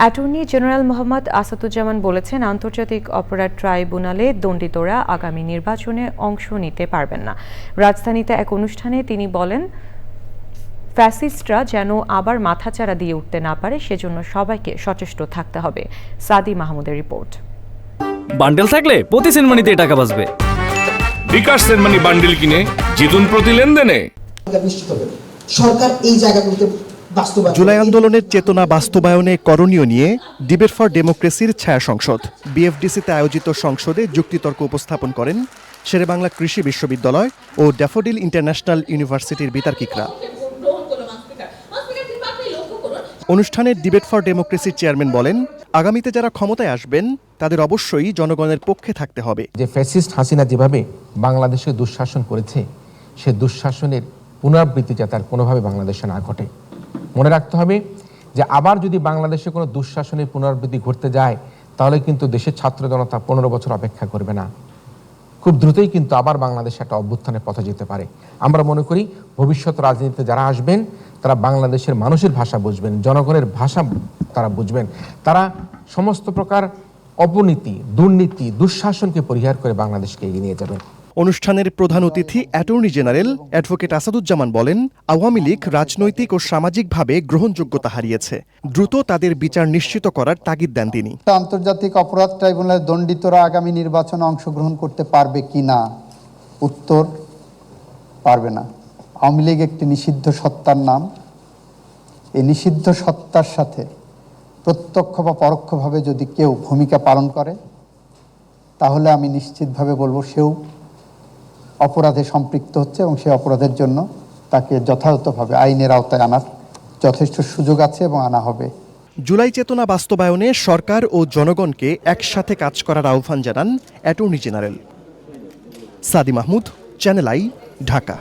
Attorney general Mohammad Asaduzzaman বলেছেন আন্তর্জাতিক অপরাধ ট্রাইব্যুনালে দণ্ডিতরা আগামী নির্বাচনে অংশ নিতে পারবেন না। রাজধানীতে এক অনুষ্ঠানে তিনি বলেন ফ্যাসিস্টরা যেন আবার মাথাচাড়া দিয়ে উঠতে না পারে সেজন্য সবাইকে সচেষ্ট থাকতে হবে। সাদি মাহমুদের রিপোর্ট। বান্ডেল থাকলে প্রতি সেনমানিতে টাকা বাঁচবে। বিকাশ সেনমানি বান্ডিল কিনে জিতুন প্রতি লেনদেনে। নিশ্চিত হবে। সরকার এই জায়গাগুলোতে জুলাই আন্দোলনের চেতনা বাস্তবায়নে করণীয় নিয়ে ডিবেট ফর ডেমোক্রেসির ছায়া সংসদ। বিএফডিসিতে আয়োজিত সংসদে যুক্তিতর্ক উপস্থাপন করেন শেরেবাংলা কৃষি বিশ্ববিদ্যালয় ও ড্যাফোডিল ইন্টারন্যাশনাল ইউনিভার্সিটির বিতার্কিকরা। অনুষ্ঠানে ডিবেট ফর ডেমোক্রেসির চেয়ারম্যান বলেন আগামীতে যারা ক্ষমতায় আসবেন তাদের অবশ্যই জনগণের পক্ষে থাকতে হবে। যে ফ্যাসিস্ট হাসিনা যেভাবে বাংলাদেশে দুঃশাসন করেছে সে দুঃশাসনের পুনরাবৃত্তি যাতে আর কোনোভাবে বাংলাদেশে না ঘটে মনে রাখতে হবে যে আবার যদি বাংলাদেশে কোনো দুঃশাসনের পুনরাবৃত্তি ঘটতে যায়, তাহলে কিন্তু দেশের ছাত্র জনতা পনেরো বছর অপেক্ষা করবে না। খুব দ্রুতই কিন্তু আবার বাংলাদেশে একটা অভ্যুত্থানের পথে যেতে পারে। আমরা মনে করি ভবিষ্যৎ রাজনীতিতে যারা আসবেন, তারা বাংলাদেশের মানুষের ভাষা বুঝবেন, জনগণের ভাষা তারা বুঝবেন। তারা সমস্ত প্রকার অপনীতি, দুর্নীতি, দুঃশাসনকে পরিহার করে বাংলাদেশকে এগিয়ে নিয়ে যাবেন। অনুষ্ঠানের প্রধান অতিথি অ্যাটর্নি জেনারেল অ্যাডভোকেট আসাদুজ্জামান বলেন, আওয়ামী লীগ রাজনৈতিক ও সামাজিকভাবে গ্রহণযোগ্যতা হারিয়েছে। দ্রুত তাদের বিচার নিশ্চিত করার তাগিদ দেন তিনি। আন্তর্জাতিক অপরাধ ট্রাইব্যুনালের দণ্ডিতরা আগামী নির্বাচনে অংশগ্রহণ করতে পারবে কি না? উত্তর, পারবে না। আওয়ামী লীগ একটি নিষিদ্ধ সত্তার নাম। এই নিষিদ্ধ সত্তার সাথে প্রত্যক্ষ বা পরোক্ষভাবে যদি কেউ ভূমিকা পালন করে, তাহলে আমি নিশ্চিতভাবে বলব সেও অপরাধে সম্পৃক্ত হচ্ছে এবং সেই অপরাধের জন্য তাকে যথাযথভাবে আইনের আওতায় আনার যথেষ্ট সুযোগ আছে এবং আনা হবে। জুলাই চেতনা বাস্তবায়নে সরকার ও জনগণকে একসাথে কাজ করার আহ্বান জানান attorney general. Sadi Mahmud channel I, Dhaka.